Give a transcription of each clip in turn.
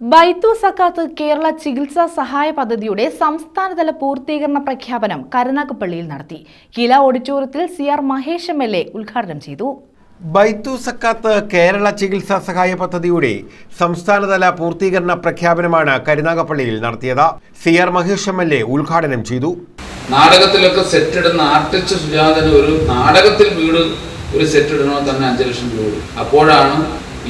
ബൈത്തു സക്കാത്ത് കേരള ചികിത്സാ സഹായ പദ്ധതിയുടെ സംസ്ഥാനതല പൂർത്തീകരണ പ്രഖ്യാപനം കരുനാഗപ്പള്ളിയിൽ നടത്തി. കില ഓഡിറ്റോറിയത്തിൽ C R Mahesh M L A ഉദ്ഘാടനം ചെയ്തു. ബൈത്തു സക്കാത്ത് കേരള ചികിത്സാ സഹായ പദ്ധതിയുടെ സംസ്ഥാനതല പൂർത്തീകരണ പ്രഖ്യാപനമാണ് കരുനാഗപ്പള്ളിയിൽ നടത്തിയത്. C R Mahesh M L A ഉദ്ഘാടനം ചെയ്തു. നാടകത്തിലൊക്കെ സെറ്റ് ഇടുന്ന ആർട്ടിസ്റ്റ് സുജാതന് ഒരു നാടകത്തിൽ വീട് ഒരു സെറ്റ് ഇടണോ തന്നെ അഞ്ചു ലക്ഷം രൂപ അപ്പോഴാണ്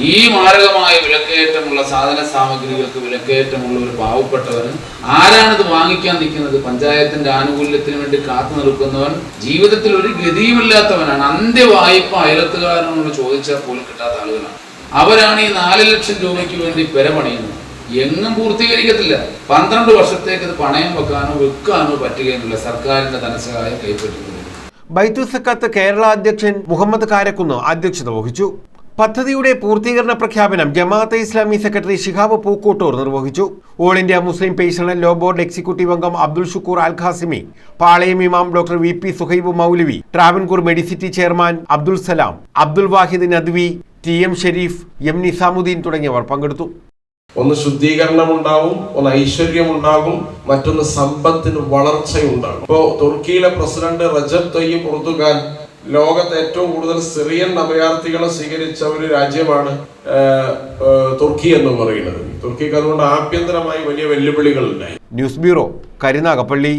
ഈ മാരകമായ വിലക്കയറ്റമുള്ള സാധന സാമഗ്രികൾക്ക് വിലക്കയറ്റമുള്ള ഒരു പാവപ്പെട്ടവന് ആരാണിത് വാങ്ങിക്കാൻ നിൽക്കുന്നത്? പഞ്ചായത്തിന്റെ ആനുകൂല്യത്തിന് വേണ്ടി കാത്തു നിൽക്കുന്നവൻ ജീവിതത്തിൽ ഒരു ഗതിയുമില്ലാത്തവനാണ്. അന്ത്യവായ്പ അയലത്തുകാരനോട് ചോദിച്ചാൽ പോലും കിട്ടാത്ത ആളുകളാണ്. അവരാണ് ഈ നാല് ലക്ഷം രൂപയ്ക്ക് വേണ്ടി പെരപണിയുന്നത്. എങ്ങും പൂർത്തീകരിക്കത്തില്ല. പന്ത്രണ്ട് വർഷത്തേക്ക് ഇത് പണയം വെക്കാനോ വിൽക്കാനോ പറ്റുകയെന്നില്ല സർക്കാരിന്റെ ധനസഹായം കൈപ്പറ്റുന്നത് ബൈത്തുസക്കാത്ത് കേരള അധ്യക്ഷൻ മുഹമ്മദ് കാരക്കുന്ന് അധ്യക്ഷത വഹിച്ചു. പദ്ധതിയുടെ പൂർത്തീകരണ പ്രഖ്യാപനം ജമാഅത്തെ ഇസ്ലാമി സെക്രട്ടറി ഷിഹാബ് പൂക്കോട്ടൂർ നിർവഹിച്ചു. All India Muslim personal law board executive അംഗം Abdul Shukoor Al Qasimi Palayam Imam doctor V P Suhaib Moulavi Travancore medicity chairman Abdul Salam Abdul Wahid Nadvi T M Shareef M Nizamuddin തുടങ്ങിയവർ പങ്കെടുത്തു. ഒന്ന് ശുദ്ധീകരണം ഉണ്ടാവും ഒന്ന് ഐശ്വര്യം ഉണ്ടാകും മറ്റൊന്ന് സമ്പത്തിന് വളർച്ചയുണ്ടാകും. ഇപ്പോ തുർക്കിയിലെ പ്രസിഡന്റ് റജബ് തൊയ്യബ് ഉർദുഖാൻ ലോകത്ത് ഏറ്റവും കൂടുതൽ സിറിയൻ അഭയാർത്ഥികളെ സ്വീകരിച്ച ഒരു രാജ്യമാണ് തുർക്കി എന്ന് പറയുന്നത്. തുർക്കിക്ക് അതുകൊണ്ട് ആഭ്യന്തരമായി വലിയ വെല്ലുവിളികൾ ഉണ്ടായി. News bureau Karunagappally.